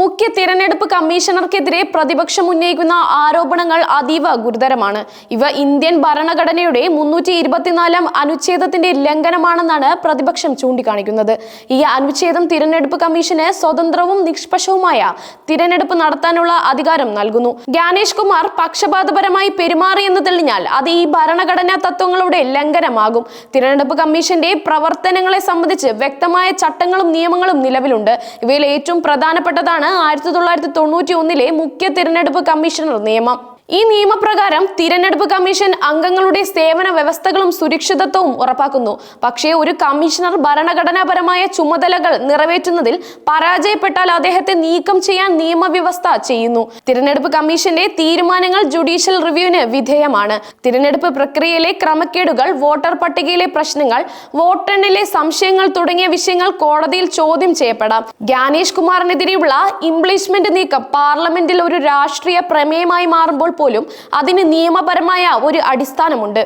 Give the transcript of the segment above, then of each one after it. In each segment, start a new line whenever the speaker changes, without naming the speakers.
മുഖ്യ തിരഞ്ഞെടുപ്പ് കമ്മീഷണർക്കെതിരെ പ്രതിപക്ഷം ഉന്നയിക്കുന്ന ആരോപണങ്ങൾ അതീവ ഗുരുതരമാണ്. ഇവ ഇന്ത്യൻ ഭരണഘടനയുടെ മുന്നൂറ്റി ഇരുപത്തിനാലാം അനുച്ഛേദത്തിന്റെ ലംഘനമാണെന്നാണ് പ്രതിപക്ഷം ചൂണ്ടിക്കാണിക്കുന്നത്. ഈ അനുച്ഛേദം തിരഞ്ഞെടുപ്പ് കമ്മീഷന് സ്വതന്ത്രവും നിഷ്പക്ഷവുമായ തിരഞ്ഞെടുപ്പ് നടത്താനുള്ള അധികാരം നൽകുന്നു. ജ്ഞാനേഷ് കുമാർ പക്ഷപാതപരമായി പെരുമാറിയെന്ന് തെളിഞ്ഞാൽ അത് ഈ ഭരണഘടനാ തത്വങ്ങളുടെ ലംഘനമാകും. തിരഞ്ഞെടുപ്പ് കമ്മീഷന്റെ പ്രവർത്തനങ്ങളെ സംബന്ധിച്ച് വ്യക്തമായ ചട്ടങ്ങളും നിയമങ്ങളും നിലവിലുണ്ട്. ഇവയിൽ ഏറ്റവും പ്രധാനപ്പെട്ടതാണ് ആയിരത്തി തൊള്ളായിരത്തി തൊണ്ണൂറ്റി ഒന്നിലെ മുഖ്യ തിരഞ്ഞെടുപ്പ് കമ്മീഷണർ നിയമം. ഈ നിയമപ്രകാരം തിരഞ്ഞെടുപ്പ് കമ്മീഷൻ അംഗങ്ങളുടെ സേവന വ്യവസ്ഥകളും സുരക്ഷിതത്വവും ഉറപ്പാക്കുന്നു. പക്ഷേ ഒരു കമ്മീഷണർ ഭരണഘടനാപരമായ ചുമതലകൾ നിറവേറ്റുന്നതിൽ പരാജയപ്പെട്ടാൽ അദ്ദേഹത്തെ നീക്കം ചെയ്യാൻ നിയമവ്യവസ്ഥ ചെയ്യുന്നു. തിരഞ്ഞെടുപ്പ് കമ്മീഷന്റെ തീരുമാനങ്ങൾ ജുഡീഷ്യൽ റിവ്യൂവിന് വിധേയമാണ്. തിരഞ്ഞെടുപ്പ് പ്രക്രിയയിലെ ക്രമക്കേടുകൾ വോട്ടർ പട്ടികയിലെ പ്രശ്നങ്ങൾ വോട്ടെണ്ണിലെ സംശയങ്ങൾ തുടങ്ങിയ വിഷയങ്ങൾ കോടതിയിൽ ചോദ്യം ചെയ്യപ്പെടാം. ജ്ഞാനേഷ് കുമാറിനെതിരെയുള്ള ഇംപ്ലീസ്മെന്റ് നീക്കം പാർലമെന്റിൽ ഒരു രാഷ്ട്രീയ പ്രമേയമായി മാറുമ്പോൾ പോലും അതിന് നിയമപരമായ ഒരു അടിസ്ഥാനമുണ്ട്.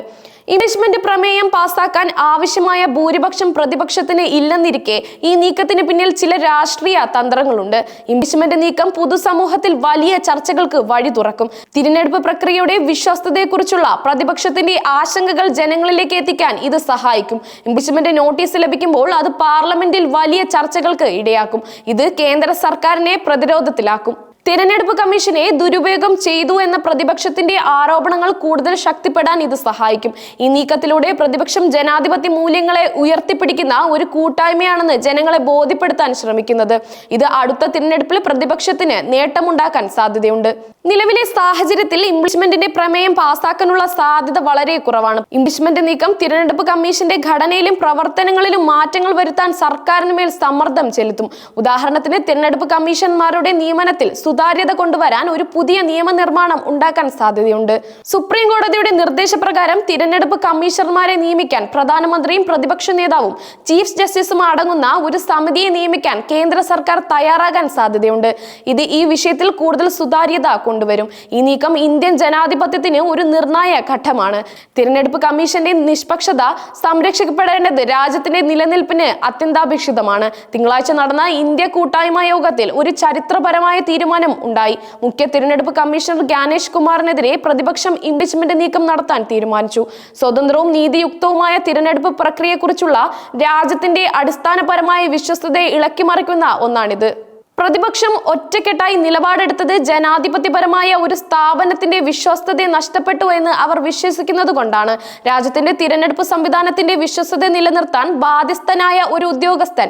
ഇംപീച്ച്മെന്റ് പ്രമേയം പാസാക്കാൻ ആവശ്യമായ ഭൂരിപക്ഷം പ്രതിപക്ഷത്തിന് ഇല്ലെന്നിരിക്കെ ഈ നീക്കത്തിന് പിന്നിൽ ചില രാഷ്ട്രീയ തന്ത്രങ്ങളുണ്ട്. ഇംപീച്ച്മെന്റ് നീക്കം പൊതുസമൂഹത്തിൽ വലിയ ചർച്ചകൾക്ക് വഴി തുറക്കും. തിരഞ്ഞെടുപ്പ് പ്രക്രിയയുടെ വിശ്വസ്തതയെക്കുറിച്ചുള്ള പ്രതിപക്ഷത്തിന്റെ ആശങ്കകൾ ജനങ്ങളിലേക്ക് എത്തിക്കാൻ ഇത് സഹായിക്കും. ഇംപീച്ച്മെന്റ് നോട്ടീസ് ലഭിക്കുമ്പോൾ അത് പാർലമെന്റിൽ വലിയ ചർച്ചകൾക്ക് ഇടയാക്കും. ഇത് കേന്ദ്ര സർക്കാരിനെ പ്രതിരോധത്തിലാക്കും. തിരഞ്ഞെടുപ്പ് കമ്മീഷനെ ദുരുപയോഗം ചെയ്തു എന്ന പ്രതിപക്ഷത്തിന്റെ ആരോപണങ്ങൾ കൂടുതൽ ശക്തിപ്പെടാൻ ഇത് സഹായിക്കും. ഈ നീക്കത്തിലൂടെ പ്രതിപക്ഷം ജനാധിപത്യ മൂല്യങ്ങളെ ഉയർത്തിപ്പിടിക്കുന്ന ഒരു കൂട്ടായ്മയാണെന്ന് ജനങ്ങളെ ബോധ്യപ്പെടുത്താൻ ശ്രമിക്കുന്നത്. ഇത് അടുത്ത തിരഞ്ഞെടുപ്പിൽ പ്രതിപക്ഷത്തിന് നേട്ടമുണ്ടാക്കാൻ സാധ്യതയുണ്ട്. നിലവിലെ സാഹചര്യത്തിൽ ഇംപീച്ച്മെന്റിന്റെ പ്രമേയം പാസാക്കാനുള്ള സാധ്യത വളരെ കുറവാണ്. ഇംപീച്ച്മെന്റ് നീക്കം തിരഞ്ഞെടുപ്പ് കമ്മീഷന്റെ ഘടനയിലും പ്രവർത്തനങ്ങളിലും മാറ്റങ്ങൾ വരുത്താൻ സർക്കാരിന് മേൽ സമ്മർദ്ദം ചെലുത്തും. ഉദാഹരണത്തിന് തിരഞ്ഞെടുപ്പ് കമ്മീഷന്മാരുടെ നിയമനത്തിൽ സുതാര്യത കൊണ്ടുവരാൻ ഒരു പുതിയ നിയമനിർമ്മാണം ഉണ്ടാക്കാൻ സാധ്യതയുണ്ട്. സുപ്രീം കോടതിയുടെ നിർദ്ദേശപ്രകാരം തിരഞ്ഞെടുപ്പ് കമ്മീഷണർമാരെ നിയമിക്കാൻ പ്രധാനമന്ത്രിയും പ്രതിപക്ഷ നേതാവും ചീഫ് ജസ്റ്റിസും അടങ്ങുന്ന ഒരു സമിതിയെ നിയമിക്കാൻ കേന്ദ്ര സർക്കാർ തയ്യാറാകാൻ സാധ്യതയുണ്ട്. ഇത് ഈ വിഷയത്തിൽ കൂടുതൽ സുതാര്യത കൊണ്ടുവരും. ഈ നീക്കം ഇന്ത്യൻ ജനാധിപത്യത്തിന് ഒരു നിർണായക ഘട്ടമാണ്. തിരഞ്ഞെടുപ്പ് കമ്മീഷന്റെ നിഷ്പക്ഷത സംരക്ഷിക്കപ്പെടേണ്ടത് രാജ്യത്തിന്റെ നിലനിൽപ്പിന് അത്യന്താപേക്ഷിതമാണ്. തിങ്കളാഴ്ച നടന്ന ഇന്ത്യ കൂട്ടായ്മ യോഗത്തിൽ ഒരു ചരിത്രപരമായ തീരുമാനം ഉണ്ടായി. മുഖ്യ തിരഞ്ഞെടുപ്പ് കമ്മീഷണർ ജ്ഞാനേഷ് കുമാറിനെതിരെ പ്രതിപക്ഷം ഇംപീച്ച്മെന്റ് നീക്കം നടത്താൻ തീരുമാനിച്ചു. സ്വതന്ത്രവും നീതിയുക്തവുമായ തിരഞ്ഞെടുപ്പ് പ്രക്രിയയെക്കുറിച്ചുള്ള രാജ്യത്തിന്റെ അടിസ്ഥാനപരമായ വിശ്വസ്തതയെ ഇളക്കിമറിക്കുന്ന ഒന്നാണിത്. പ്രതിപക്ഷം ഒറ്റക്കെട്ടായി നിലപാടെടുത്തത് ജനാധിപത്യപരമായ ഒരു സ്ഥാപനത്തിന്റെ വിശ്വസ്തതയെ നഷ്ടപ്പെട്ടു എന്ന് അവർ വിശ്വസിക്കുന്നത് കൊണ്ടാണ്. രാജ്യത്തിന്റെ തിരഞ്ഞെടുപ്പ് സംവിധാനത്തിന്റെ വിശ്വസ്തത നിലനിർത്താൻ ബാധ്യസ്ഥനായ ഒരു ഉദ്യോഗസ്ഥൻ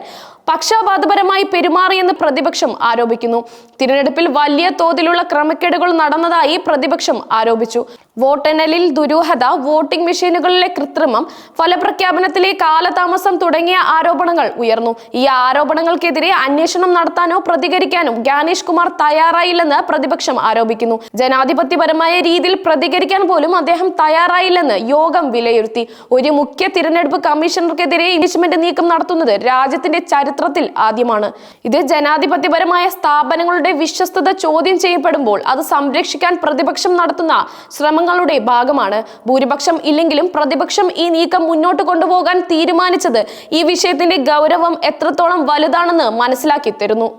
പക്ഷപാതപരമായി പെരുമാറിയെന്ന് പ്രതിപക്ഷം ആരോപിക്കുന്നു. തിരഞ്ഞെടുപ്പിൽ വലിയ തോതിലുള്ള ക്രമക്കേടുകൾ നടന്നതായി പ്രതിപക്ഷം ആരോപിച്ചു. വോട്ടെണ്ണലിൽ ദുരൂഹത വോട്ടിംഗ് മെഷീനുകളിലെ കൃത്രിമം ഫലപ്രഖ്യാപനത്തിലെ കാലതാമസം തുടങ്ങിയ ആരോപണങ്ങൾ ഉയർന്നു. ഈ ആരോപണങ്ങൾക്കെതിരെ അന്വേഷണം നടത്താനോ പ്രതികരിക്കാനോ ജ്ഞാനേഷ് കുമാർ തയ്യാറായില്ലെന്ന് പ്രതിപക്ഷം ആരോപിക്കുന്നു. ജനാധിപത്യപരമായ രീതിയിൽ പ്രതികരിക്കാൻ പോലും അദ്ദേഹം തയ്യാറായില്ലെന്ന് യോഗം വിലയിരുത്തി. ഒരു മുഖ്യ തിരഞ്ഞെടുപ്പ് കമ്മീഷണർക്കെതിരെ ഇംപീച്ച്മെന്റ് നീക്കം നടത്തുന്നത് രാജ്യത്തിന്റെ ചരിത്രത്തിൽ ആദ്യമാണ്. ഇത് ജനാധിപത്യപരമായ സ്ഥാപനങ്ങളുടെ വിശ്വസ്തത ചോദ്യം ചെയ്യപ്പെടുമ്പോൾ അത് സംരക്ഷിക്കാൻ പ്രതിപക്ഷം നടത്തുന്ന ശ്രമങ്ങളുടെ ഭാഗമാണ്. ഭൂരിപക്ഷം ഇല്ലെങ്കിലും പ്രതിപക്ഷം ഈ നീക്കം മുന്നോട്ട് കൊണ്ടുപോകാൻ തീരുമാനിച്ചത് ഈ വിഷയത്തിന്റെ ഗൗരവം എത്രത്തോളം വലുതാണെന്ന് മനസ്സിലാക്കി തരുന്നു.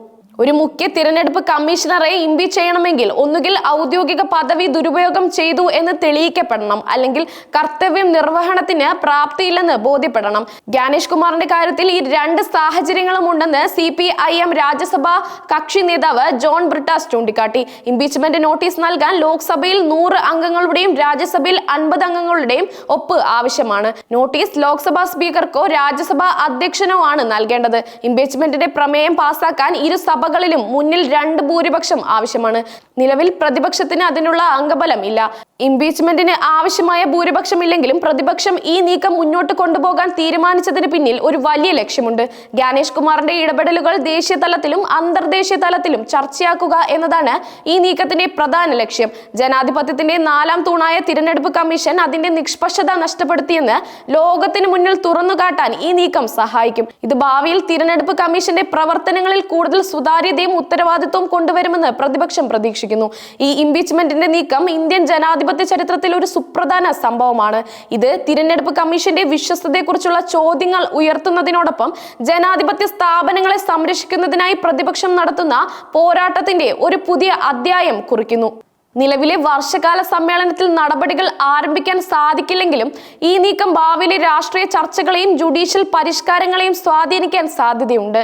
ഒരു മുഖ്യ തിരഞ്ഞെടുപ്പ് കമ്മീഷണറെ ഇംപീച്ച് ചെയ്യണമെങ്കിൽ ഒന്നുകിൽ ഔദ്യോഗിക പദവി ദുരുപയോഗം ചെയ്തു എന്ന് തെളിയിക്കപ്പെടണം അല്ലെങ്കിൽ കർത്തവ്യം നിർവഹണത്തിന് പ്രാപ്തിയില്ലെന്ന് ബോധ്യപ്പെടണം. ജ്ഞാനേഷ് കുമാറിന്റെ കാര്യത്തിൽ ഈ രണ്ട് സാഹചര്യങ്ങളും ഉണ്ടെന്ന് C P I M Rajya Sabha കക്ഷി നേതാവ് ജോൺ ബ്രിട്ടാസ് ചൂണ്ടിക്കാട്ടി. ഇംപീച്ച്മെന്റ് നോട്ടീസ് നൽകാൻ ലോക്സഭയിൽ നൂറ് അംഗങ്ങളുടെയും രാജ്യസഭയിൽ അൻപത് അംഗങ്ങളുടെയും ഒപ്പ് ആവശ്യമാണ്. നോട്ടീസ് ലോക്സഭാ സ്പീക്കർക്കോ രാജ്യസഭാ അധ്യക്ഷനോ ആണ് നൽകേണ്ടത്. ഇംപീച്ച്മെന്റിന്റെ പ്രമേയം പാസാക്കാൻ ഇരു സഭകളിലും മുന്നിൽ രണ്ട് ഭൂരിപക്ഷം ആവശ്യമാണ്. നിലവിൽ പ്രതിപക്ഷത്തിന് അതിനുള്ള അംഗബലം ഇല്ല ഇംപീച്ച്മെന്റിന് ആവശ്യമായ ഭൂരിപക്ഷം ഇല്ലെങ്കിലും പ്രതിപക്ഷം ഈ നീക്കം മുന്നോട്ട് കൊണ്ടുപോകാൻ തീരുമാനിച്ചതിന് പിന്നിൽ ഒരു വലിയ ലക്ഷ്യമുണ്ട്. ജ്ഞാനേഷ് കുമാറിന്റെ ഇടപെടലുകൾ ദേശീയ തലത്തിലും അന്തർദേശീയ തലത്തിലും ചർച്ചയാക്കുക എന്നതാണ് ഈ നീക്കത്തിന്റെ പ്രധാന ലക്ഷ്യം. ജനാധിപത്യത്തിന്റെ നാലാം തൂണായ തിരഞ്ഞെടുപ്പ് കമ്മീഷൻ അതിന്റെ നിഷ്പക്ഷത നഷ്ടപ്പെടുത്തിയെന്ന് ലോകത്തിന് മുന്നിൽ തുറന്നുകാട്ടാൻ ഈ നീക്കം സഹായിക്കും. ഇത് ഭാവിയിൽ തിരഞ്ഞെടുപ്പ് കമ്മീഷന്റെ പ്രവർത്തനങ്ങളിൽ കൂടുതൽ സുതാര്യതയും ഉത്തരവാദിത്വവും കൊണ്ടുവരുമെന്ന് പ്രതിപക്ഷം പ്രതീക്ഷിക്കുന്നു. ഈ ഇംപീച്ച്മെന്റിന്റെ നീക്കം ഇന്ത്യൻ ജനാധിപത്യ ജനാധിപത്യ ചരിത്രത്തിൽ ഒരു സുപ്രധാന സംഭവമാണ് ഇത്. തിരഞ്ഞെടുപ്പ് കമ്മീഷന്റെ വിശ്വസ്തതയെക്കുറിച്ചുള്ള ചോദ്യങ്ങൾ ഉയർത്തുന്നതിനോടൊപ്പം ജനാധിപത്യ സ്ഥാപനങ്ങളെ സംരക്ഷിക്കുന്നതിനായി പ്രതിപക്ഷം നടത്തുന്ന പോരാട്ടത്തിന്റെ ഒരു പുതിയ അധ്യായം കുറിക്കുന്നു. നിലവിലെ വർഷകാല സമ്മേളനത്തിൽ നടപടികൾ ആരംഭിക്കാൻ സാധിക്കില്ലെങ്കിലും ഈ നീക്കം ഭാവിയിലെ രാഷ്ട്രീയ ചർച്ചകളെയും ജുഡീഷ്യൽ പരിഷ്കാരങ്ങളെയും സ്വാധീനിക്കാൻ സാധ്യതയുണ്ട്.